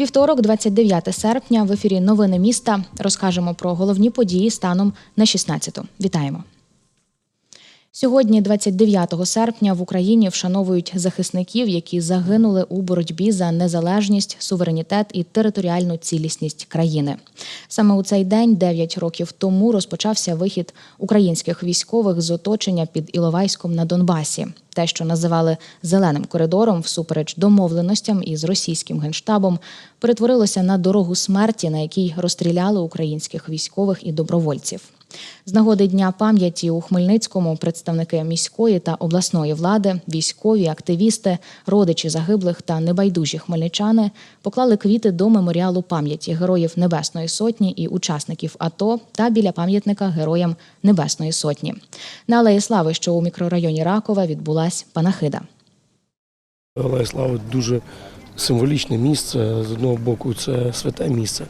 Вівторок, 29 серпня, в ефірі Новини міста розкажемо про головні події станом на 16-ту. Вітаємо. Сьогодні, 29 серпня, в Україні вшановують захисників, які загинули у боротьбі за незалежність, суверенітет і територіальну цілісність країни. Саме у цей день, 9 років тому, розпочався вихід українських військових з оточення під Іловайськом на Донбасі. Те, що називали зеленим коридором, всупереч домовленостям із російським генштабом, перетворилося на дорогу смерті, на якій розстріляли українських військових і добровольців. З нагоди Дня пам'яті у Хмельницькому представники міської та обласної влади, військові, активісти, родичі загиблих та небайдужі хмельничани поклали квіти до меморіалу пам'яті героїв Небесної Сотні і учасників АТО та біля пам'ятника героям Небесної Сотні. На Алеї Слави, що у мікрорайоні Ракова, відбулась панахида. Алея Слави дуже символічне місце. З одного боку, це святе місце,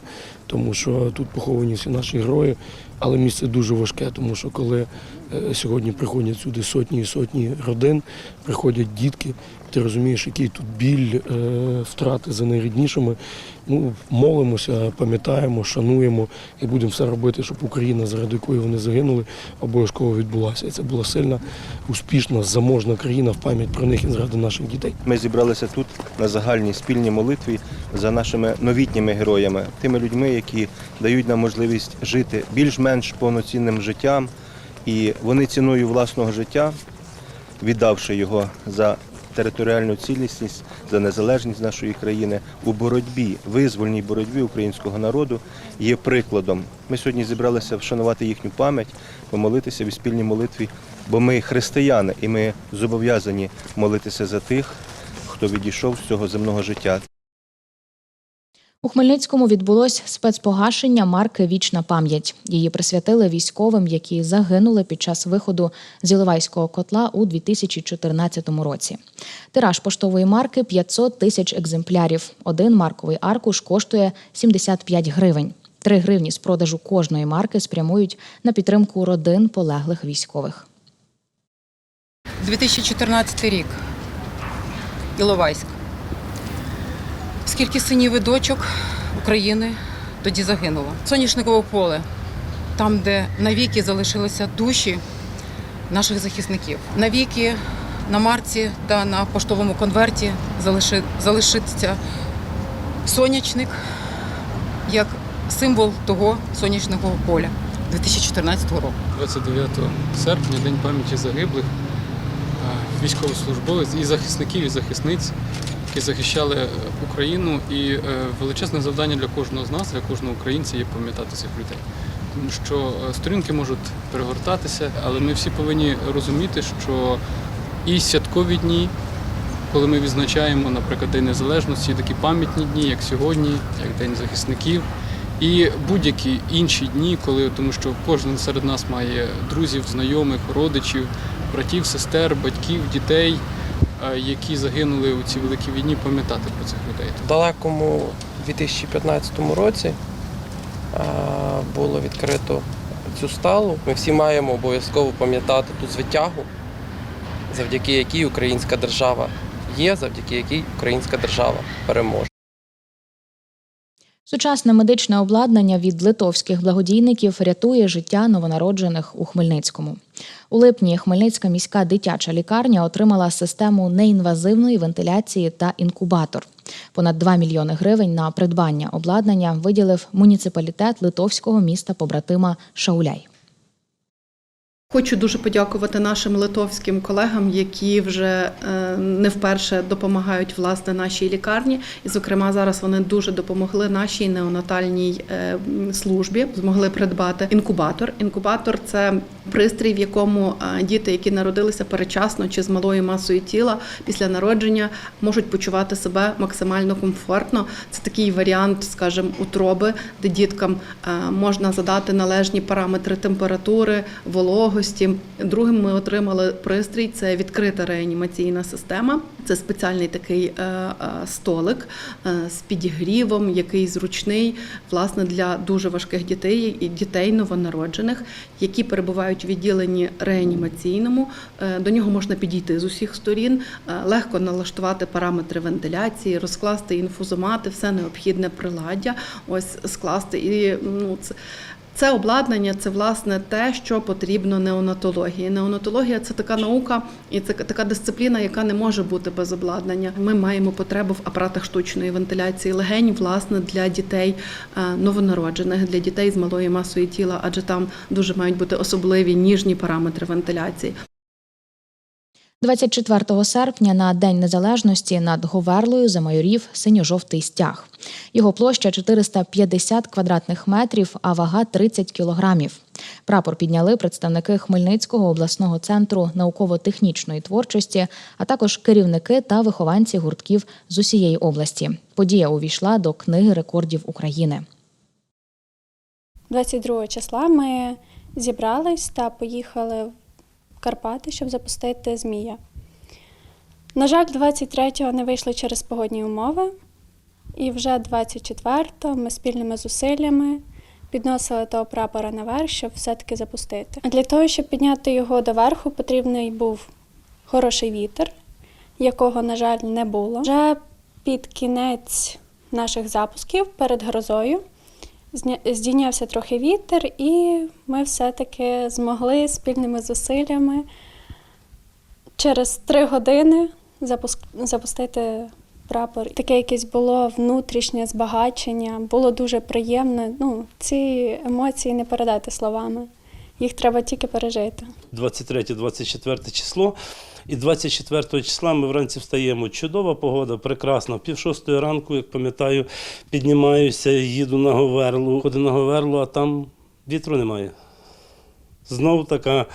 тому що тут поховані всі наші герої, але місце дуже важке, тому що коли е, сьогодні приходять сюди сотні і сотні родин, приходять дітки, ти розумієш, який тут біль, е, втрати за найріднішими. Ну, молимося, пам'ятаємо, шануємо і будемо все робити, щоб Україна, заради якої вони загинули, обов'язково відбулася. І це була сильна, успішна, заможна країна в пам'ять про них і заради наших дітей. Ми зібралися тут на загальній спільній молитві за нашими новітніми героями, тими людьми, які дають нам можливість жити більш-менш повноцінним життям. І вони ціною власного життя, віддавши його за територіальну цілісність, за незалежність нашої країни у боротьбі, визвольній боротьбі українського народу, є прикладом. Ми сьогодні зібралися вшанувати їхню пам'ять, помолитися в спільній молитві, бо ми християни і ми зобов'язані молитися за тих, хто відійшов з цього земного життя. У Хмельницькому відбулось спецпогашення марки Вічна пам'ять. Її присвятили військовим, які загинули під час виходу з Іловайського котла у 2014 році. Тираж поштової марки 500 тисяч екземплярів. Один марковий аркуш коштує 75 гривень. Три гривні з продажу кожної марки спрямують на підтримку родин полеглих військових. 2014 рік. Іловайськ. Скільки синів і дочок України тоді загинуло? Соняшникове поле, там, де навіки залишилися душі наших захисників. Навіки на марці та на поштовому конверті залиши- залишиться сонячник як символ того сонячного поля 2014 року. 29 серпня, День пам'яті загиблих, військовослужбовець і захисників, і захисниць, які захищали е, Україну. І е, величезне завдання для кожного з нас, для кожного українця є пам'ятати цих людей. Тому що е, сторінки можуть перегортатися, але ми всі повинні розуміти, що і святкові дні, коли ми відзначаємо, наприклад, День Незалежності, такі пам'ятні дні, як сьогодні, як День захисників, і будь-які інші дні, коли тому що кожен серед нас має друзів, знайомих, родичів, братів, сестер, батьків, дітей, які загинули у цій великій війні, пам'ятати про цих людей. В далекому 2015 році було відкрито цю сталу. Ми всі маємо обов'язково пам'ятати ту звитягу, завдяки якій українська держава є, завдяки якій українська держава переможе. Сучасне медичне обладнання від литовських благодійників рятує життя новонароджених у Хмельницькому. У липні Хмельницька міська дитяча лікарня отримала систему неінвазивної вентиляції та інкубатор. Понад 2 мільйони гривень на придбання обладнання виділив муніципалітет литовського міста побратима Шауляй. Хочу дуже подякувати нашим литовським колегам, які вже е, не вперше допомагають власне нашій лікарні. І, зокрема, зараз вони дуже допомогли нашій неонатальній е, службі. Змогли придбати інкубатор. Інкубатор це пристрій, в якому е, діти, які народилися перечасно чи з малою масою тіла після народження, можуть почувати себе максимально комфортно. Це такий варіант, скажімо, утроби, де діткам можна задати належні параметри температури, вологості можливості. Другим ми отримали пристрій це відкрита реанімаційна система. Це спеціальний такий е, е, столик е, з підігрівом, який зручний власне для дуже важких дітей і дітей новонароджених, які перебувають у відділенні реанімаційному. До нього можна підійти з усіх сторін, легко налаштувати параметри вентиляції, розкласти інфузомати, все необхідне приладдя. Ось скласти і ну це. Це обладнання, це власне те, що потрібно неонатології. Неонатологія це така наука і це така дисципліна, яка не може бути без обладнання. Ми маємо потребу в апаратах штучної вентиляції легень, власне, для дітей е, новонароджених, для дітей з малою масою тіла, адже там дуже мають бути особливі ніжні параметри вентиляції. 24 серпня на День Незалежності над Говерлою замайорів синьо-жовтий стяг. Його площа 450 квадратних метрів, а вага 30 кілограмів. Прапор підняли представники Хмельницького обласного центру науково-технічної творчості, а також керівники та вихованці гуртків з усієї області. Подія увійшла до книги рекордів України. 22 числа ми зібрались та поїхали в Карпати, щоб запустити Змія. На жаль, 23-го не вийшли через погодні умови, і вже 24-го ми спільними зусиллями підносили того прапора наверх, щоб все-таки запустити. Для того, щоб підняти його доверху, потрібний був хороший вітер, якого, на жаль, не було. Вже під кінець наших запусків перед грозою Здійнявся трохи вітер, і ми все-таки змогли спільними зусиллями через три години запустити прапор. Таке якесь було внутрішнє збагачення, було дуже приємно. Ну, ці емоції не передати словами. Їх треба тільки пережити. 23-24 число. І 24 числа ми вранці встаємо. Чудова погода, прекрасна. Пів шостої ранку, як пам'ятаю, піднімаюся, їду на Говерлу. Ходу на Говерлу, а там вітру немає. Знов така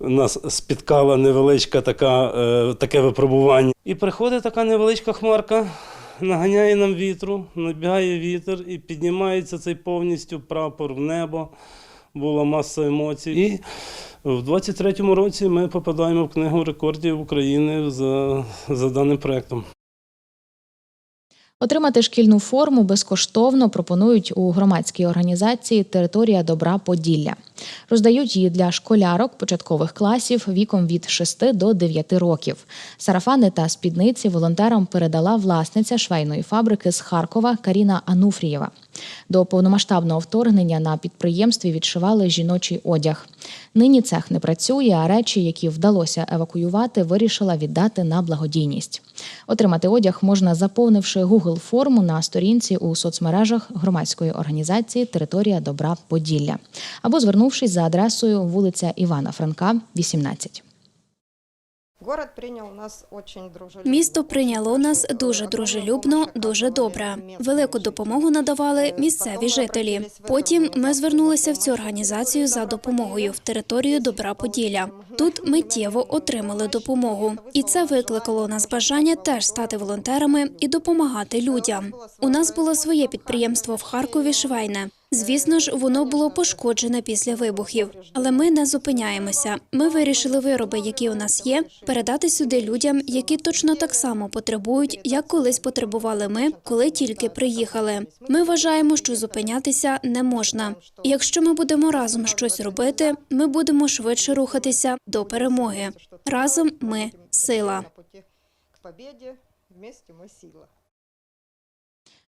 нас спіткала невеличка така, е, таке випробування. І приходить така невеличка хмарка, наганяє нам вітру, набігає вітер і піднімається цей повністю прапор в небо. Була маса емоцій. І в 23-му році ми попадаємо в книгу рекордів України за, за даним проєктом. Отримати шкільну форму безкоштовно пропонують у громадській організації Територія добра Поділля. Роздають її для школярок початкових класів віком від 6 до 9 років. Сарафани та спідниці волонтерам передала власниця швейної фабрики з Харкова Каріна Ануфрієва. До повномасштабного вторгнення на підприємстві відшивали жіночий одяг. Нині цех не працює, а речі, які вдалося евакуювати, вирішила віддати на благодійність. Отримати одяг можна, заповнивши Google форму на сторінці у соцмережах громадської організації Територія добра Поділля або звернувшись за адресою вулиця Івана Франка, 18. Город прийняв нас очень дружелюбно. Місто прийняло нас дуже дружелюбно, дуже добре. Велику допомогу надавали місцеві жителі. Потім ми звернулися в цю організацію за допомогою в територію Добра Поділля. Тут миттєво отримали допомогу, і це викликало у нас бажання теж стати волонтерами і допомагати людям. У нас було своє підприємство в Харкові швейне. Звісно ж, воно було пошкоджене після вибухів, але ми не зупиняємося. Ми вирішили вироби, які у нас є, передати сюди людям, які точно так само потребують, як колись потребували ми, коли тільки приїхали. Ми вважаємо, що зупинятися не можна. І якщо ми будемо разом щось робити, ми будемо швидше рухатися до перемоги. Разом ми сила. Путі вместе ми сила.